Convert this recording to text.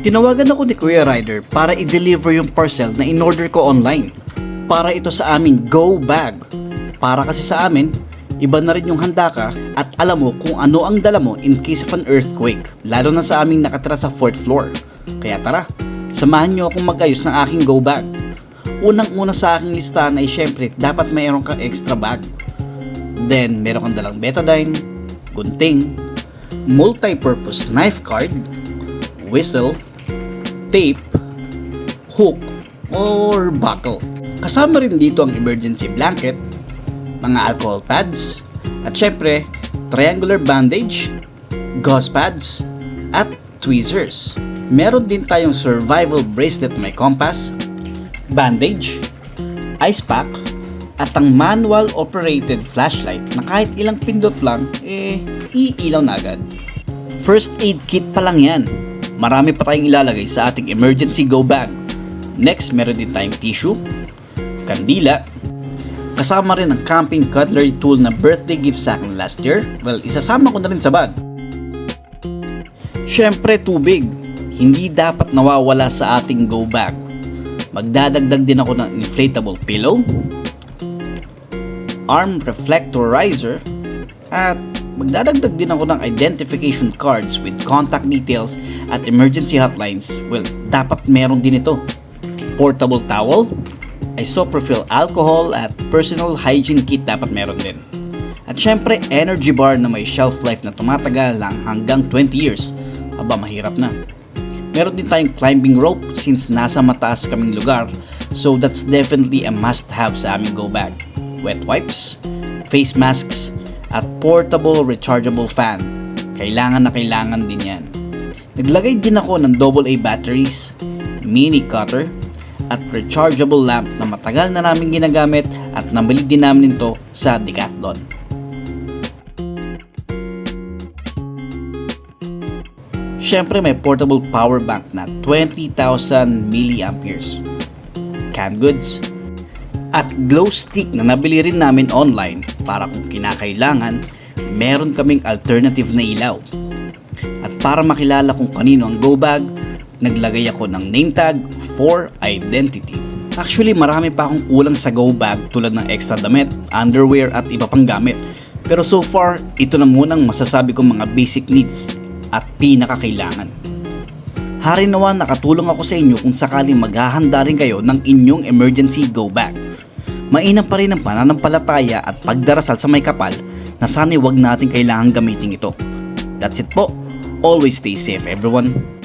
Tinawagan ako ni Kuya Ryder para i-deliver yung parcel na in-order ko online. Para ito sa aming go bag. Para kasi sa amin, iba na rin yung handa ka at alam mo kung ano ang dala mo in case of an earthquake. Lalo na sa aming nakatira sa fourth floor. Kaya tara, samahan nyo akong magayos ng aking go bag. Unang-una sa aking listahan ay syempre dapat mayroon kang extra bag. Then, meron kang dalang betadine, gunting, multi-purpose knife card, whistle, tape, hook, or buckle. Kasama rin dito ang emergency blanket, mga alcohol pads, at syempre, triangular bandage, gauze pads, at tweezers. Meron din tayong survival bracelet may compass, bandage, ice pack, at ang manual operated flashlight na kahit ilang pindot lang, eh, iilaw na agad. First aid kit pa lang yan. Marami pa tayong ilalagay sa ating emergency go bag. Next, meron din tayong tissue, kandila, kasama rin ang camping cutlery tool na birthday gift sa akin last year. Well, isasama ko na rin sa bag. Siyempre, tubig. Hindi dapat nawawala sa ating go bag. Magdadagdag din ako ng inflatable pillow, arm reflectorizer, at magdadagdag din ako ng identification cards with contact details at emergency hotlines. Well, dapat meron din ito. Portable towel, isopropyl alcohol at personal hygiene kit dapat meron din. At syempre, energy bar na may shelf life na tumatagal lang hanggang 20 years. Aba, mahirap na. Meron din tayong climbing rope since nasa mataas kaming lugar. So that's definitely a must-have sa aming go bag. Wet wipes, face masks, at portable rechargeable fan. Kailangan na kailangan din yan. Naglagay din ako ng AA batteries, mini cutter, at rechargeable lamp na matagal na namin ginagamit at nabili din namin ito sa Decathlon. Siyempre may portable power bank na 20,000 milliamperes. Canned goods. At glow stick na nabili rin namin online para kung kinakailangan, meron kaming alternative na ilaw. At para makilala kung kanino ang go bag, naglagay ako ng name tag for identity. Actually, marami pa akong kulang sa go bag tulad ng extra damit, underwear at iba pang gamit. Pero so far, ito na munang masasabi kong mga basic needs at pinakakailangan. Hari naman nakatulong ako sa inyo kung sakaling maghahanda rin kayo ng inyong emergency go bag. Mainam pa rin ang pananampalataya at pagdarasal sa may kapal na sana'y wag natin kailangan gamitin ito. That's it po. Always stay safe everyone.